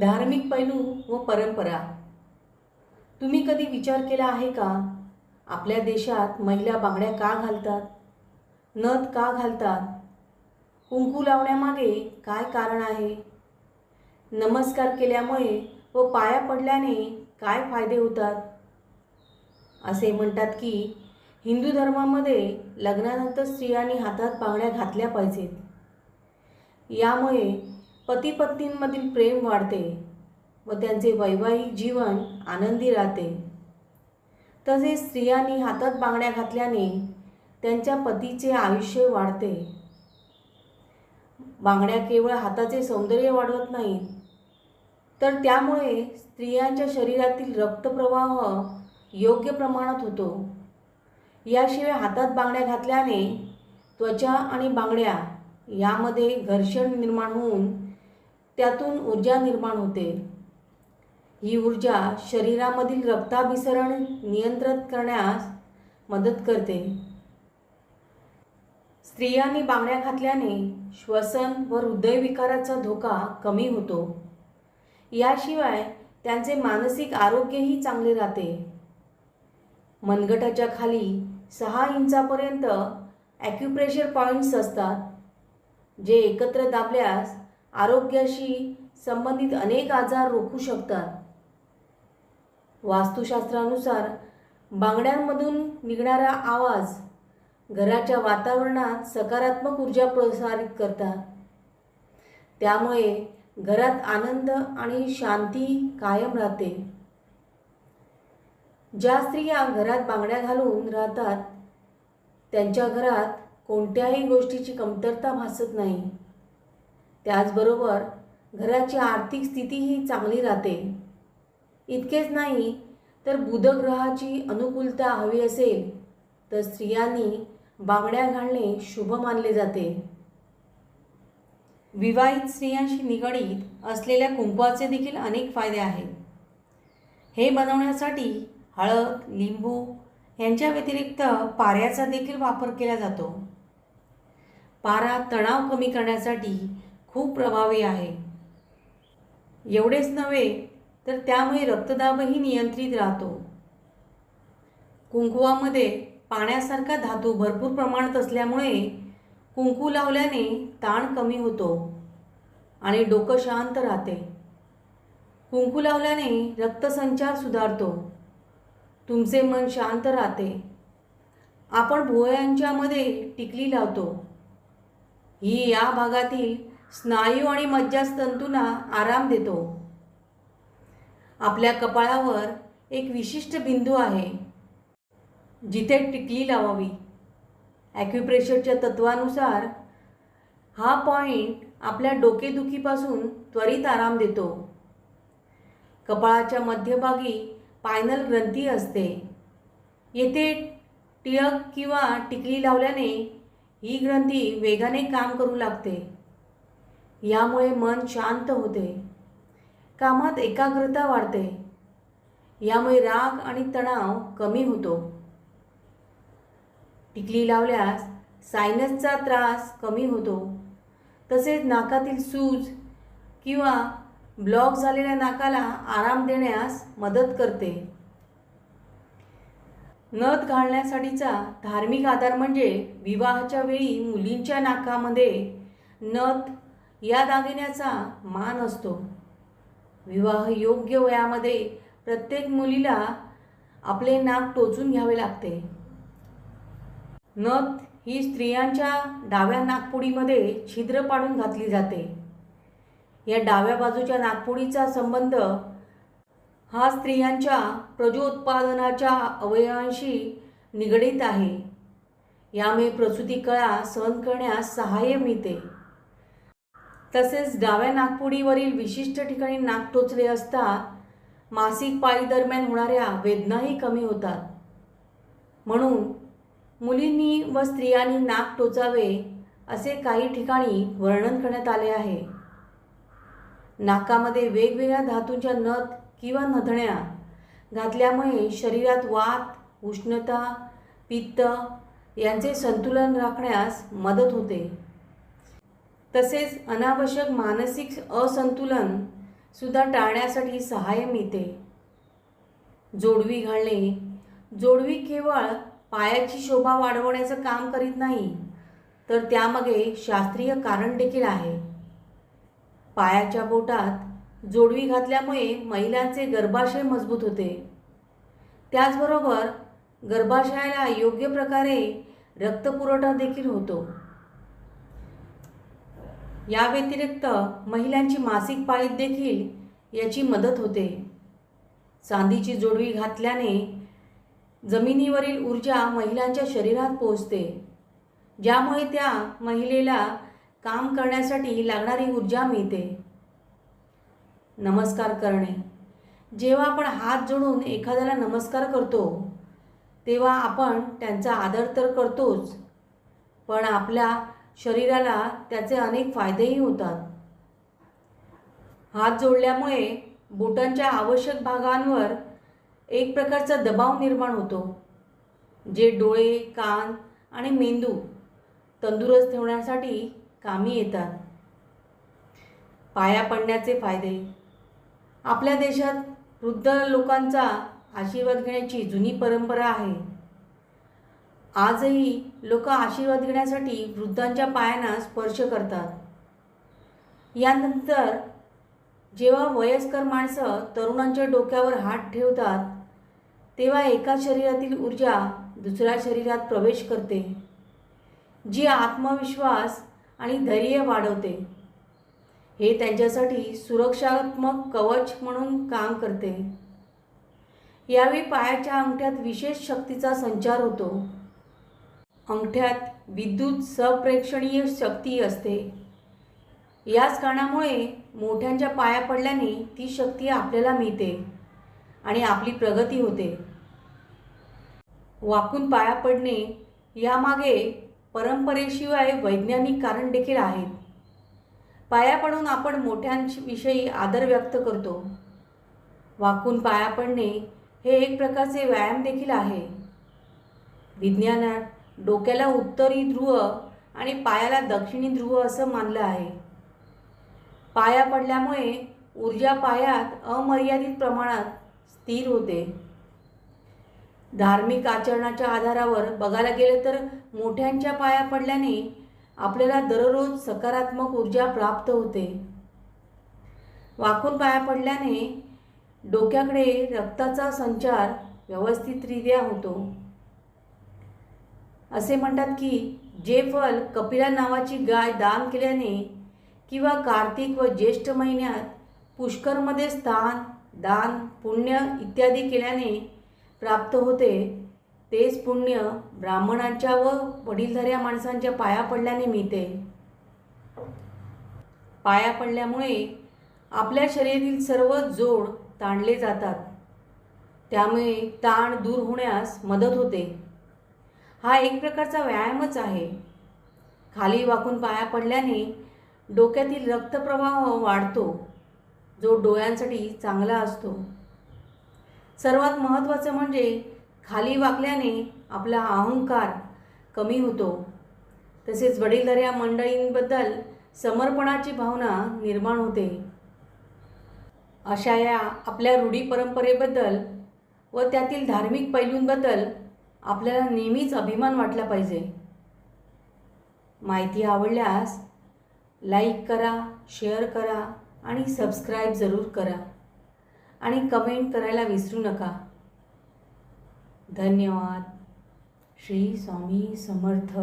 धार्मिक पैलू व परंपरा. तुम्ही कधी विचार केला आहे का? आपल्या देशात महिला बांगड्या का घालतात? नथ का घालतात? कुंकू लावण्यामागे काय कारण आहे? नमस्कार केल्यामुळे व पाया पडल्याने काय फायदे होतात? असे म्हणतात की हिंदू धर्मामध्ये लग्नानंतर स्त्रियांनी हातात बांगड्या घातल्या पाहिजेत. यामुळे पती पत्नींमधील प्रेम वाढते व त्यांचे वैवाहिक जीवन आनंदी राहते. तसेच स्त्रियांनी हातात बांगड्या घातल्याने त्यांच्या पतीचे आयुष्य वाढते. बांगड्या केवळ हाताचे सौंदर्य वाढवत नाहीत तर त्यामुळे स्त्रियांच्या शरीरातील रक्तप्रवाह योग्य प्रमाणात होतो. याशिवाय हातात बांगड्या घातल्याने त्वचा आणि बांगड्या यामध्ये घर्षण निर्माण होऊन त्यातून ऊर्जा निर्माण होते. ही ऊर्जा शरीरामधील रक्ताभिसरण नियंत्रित करण्यास मदत करते. स्त्रियांनी बांगड्या घातल्याने श्वसन व हृदयविकाराचा धोका कमी होतो. याशिवाय त्यांचे मानसिक आरोग्यही चांगले राहते. मनगटाच्या खाली सहा इंचापर्यंत ॲक्युप्रेशर पॉईंट्स असतात जे एकत्र दाबल्यास आरोग्याशी संबंधित अनेक आजार रोखू शकतात. वास्तुशास्त्रानुसार बांगड्यांमधून निघणारा आवाज घराच्या वातावरणात सकारात्मक ऊर्जा प्रसारित करतात. त्यामुळे घरात आनंद आणि शांती कायम राहते. ज्या स्त्रिया घरात बांगड्या घालून राहतात त्यांच्या घरात कोणत्याही गोष्टीची कमतरता भासत नाही. त्याचबरोबर घराची आर्थिक स्थितीही चांगली राहते. इतकेच नाही तर बुधग्रहाची अनुकूलता हवी असेल तर स्त्रियांनी बांगड्या घालणे शुभ मानले जाते. विवाहित स्त्रियांशी निगडीत असलेल्या कुंकवाचे देखील अनेक फायदे आहेत. हे बनवण्यासाठी हळद लिंबू यांच्या व्यतिरिक्त पाऱ्याचा देखील वापर केला जातो. पारा तणाव कमी करण्यासाठी खूप प्रभावी आहे. एवढेच नव्हे तर त्यामुळे रक्तदाबही नियंत्रित राहतो. कुंकुवामध्ये पाण्यासारखा धातू भरपूर प्रमाणात असल्यामुळे कुंकू लावल्याने ताण कमी होतो आणि डोकं शांत राहते. कुंकू लावल्याने रक्तसंचार सुधारतो. तुमचे मन शांत राहते. आपण भुवयांच्यामध्ये टिकली लावतो. ही या भागातील स्नायू आणि मज्जास्तंतूंना आराम देतो. आपल्या कपाळावर एक विशिष्ट बिंदू आहे. जिथे टिकली लावावी. ॲक्युप्रेशरच्या तत्वानुसार हा पॉईंट आपल्या डोकेदुखीपासून त्वरित आराम देतो. कपाळाच्या मध्यभागी पायनल ग्रंथी असते. येथे टिळक किंवा टिकली लावल्याने ही ग्रंथी वेगाने काम करू लागते. यामुळे मन शांत होते. कामात एकाग्रता वाढते. यामुळे राग आणि तणाव कमी होतो. टिकली लावल्यास सायनसचा त्रास कमी होतो. तसेच नाकातील सूज किंवा ब्लॉक झालेल्या नाकाला आराम देण्यास मदत करते. नथ घालण्यासाठीचा धार्मिक आधार म्हणजे विवाहाच्या वेळी मुलींच्या नाकामध्ये नथ या दागिन्याचा मान असतो. विवाह योग्य वयामध्ये प्रत्येक मुलीला आपले नाक टोचून घ्यावे लागते. नथ ही स्त्रियांच्या डाव्या नागपुडीमध्ये छिद्र पाडून घातली जाते. या डाव्या बाजूच्या नागपुडीचा संबंध हा स्त्रियांच्या प्रजोत्पादनाच्या अवयवांशी निगडीत आहे. यामुळे प्रसूती कळा सहन करण्यास सहाय्य मिळते. तसेच डाव्या नागपुडीवरील विशिष्ट ठिकाणी नाक टोचले असता मासिक पाळी दरम्यान होणाऱ्या वेदनाही कमी होतात. म्हणून मुलींनी व स्त्रियांनी नाक टोचावे असे काही ठिकाणी वर्णन करण्यात आले आहे. नाकामध्ये वेगवेगळ्या धातूंच्या नथ किंवा नथण्या घातल्यामुळे शरीरात वात उष्णता पित्त यांचे संतुलन राखण्यास मदत होते. तसेच अनावश्यक मानसिक असंतुलन सुद्धा टाळण्यासाठी सहाय्य मिळते. जोडवी घालणे. जोडवी केवळ पायाची शोभा वाढवण्याचं काम करीत नाही तर त्यामागे शास्त्रीय कारण देखील आहे. पायाच्या बोटात जोडवी घातल्यामुळे महिलांचे गर्भाशय मजबूत होते. त्याचबरोबर गर्भाशयाला योग्य प्रकारे रक्तपुरवठा देखील होतो. या व्यतिरिक्त महिलांची मासिक पाळीत देखील याची मदत होते. चांदीची जोडवी घातल्याने जमिनीवरील ऊर्जा महिलांच्या शरीरात पोहोचते. ज्यामुळे त्या महिलेला काम करण्यासाठी लागणारी ऊर्जा मिळते. नमस्कार करणे. जेव्हा आपण हात जोडून एखाद्याला नमस्कार करतो तेव्हा आपण त्यांचा आदर तर करतोच पण आपल्या शरीराला त्याचे अनेक फायदेही होतात. हात जोडल्यामुळे बोटांच्या आवश्यक भागांवर एक प्रकारचा दबाव निर्माण होतो जे डोळे कान आणि मेंदू तंदुरुस्त ठेवण्यासाठी कामी येतात. पाया पडण्याचे फायदे. आपल्या देशात वृद्ध लोकांचा आशीर्वाद घेण्याची जुनी परंपरा आहे. आजही लोक आशीर्वाद घेण्यासाठी वृद्धांच्या पायांना स्पर्श करतात. यानंतर जेव्हा वयस्कर माणसं तरुणांच्या डोक्यावर हात ठेवतात तेव्हा एका शरीरातील ऊर्जा दुसऱ्या शरीरात प्रवेश करते जी आत्मविश्वास आणि धैर्य वाढवते. हे त्यांच्यासाठी सुरक्षात्मक कवच म्हणून काम करते. यावेळी पायाच्या अंगठ्यात विशेष शक्तीचा संचार होतो. अंगठ्यात विद्युत सप्रेक्षणीय शक्ती असते. याच कारणामुळे मोठ्यांच्या पाया पडल्याने ती शक्ती आपल्याला मिळते आणि आपली प्रगती होते. वाकून पाया पडणे यामागे परंपरेशिवाय वैज्ञानिक कारण देखील आहेत. पाया पडून आपण मोठ्यांविषयी आदर व्यक्त करतो. वाकून पाया पडणे हे एक प्रकारचे व्यायाम देखील आहे. विज्ञानात डोक्याला उत्तरी ध्रुव आणि पायाला दक्षिणी ध्रुव असं मानलं आहे. पाया पडल्यामुळे ऊर्जा पायात अमर्यादित प्रमाणात स्थिर होते. धार्मिक आचरणाच्या आधारावर बघायला गेलं तर मोठ्यांच्या पाया पडल्याने आपल्याला दररोज सकारात्मक ऊर्जा प्राप्त होते. वाकून पाया पडल्याने डोक्याकडे रक्ताचा संचार व्यवस्थितरित्या होतो. असे म्हणतात की जे फल कपिला नावाची गाय दान केल्याने किंवा कार्तिक व ज्येष्ठ महिन्यात पुष्करमध्ये स्थान दान पुण्य इत्यादी केल्याने प्राप्त होते तेच पुण्य ब्राह्मणांच्या व वडीलधाऱ्या माणसांच्या पाया पडल्याने मिळते. पाया पडल्यामुळे आपल्या शरीरातील सर्व जोड ताणले जातात. त्यामुळे ताण दूर होण्यास मदत होते. हा एक प्रकारचा व्यायामच आहे. खाली वाकून पाया पडल्याने डोक्यातील रक्तप्रवाह वाढतो जो डोळ्यांसाठी चांगला असतो. सर्वात महत्त्वाचं म्हणजे खाली वाकल्याने आपला अहंकार कमी होतो. तसेच वडीलधाऱ्या मंडळींबद्दल समर्पणाची भावना निर्माण होते. अशा या आपल्या रूढी परंपरेबद्दल व त्यातील धार्मिक पैलूंबद्दल आपल्याला नेहमीच अभिमान वाटला पाहिजे. माहिती आवडल्यास लाईक करा शेअर करा आणि सबस्क्राईब जरूर करा. आणि कमेंट करायला विसरू नका. धन्यवाद. श्री स्वामी समर्थ.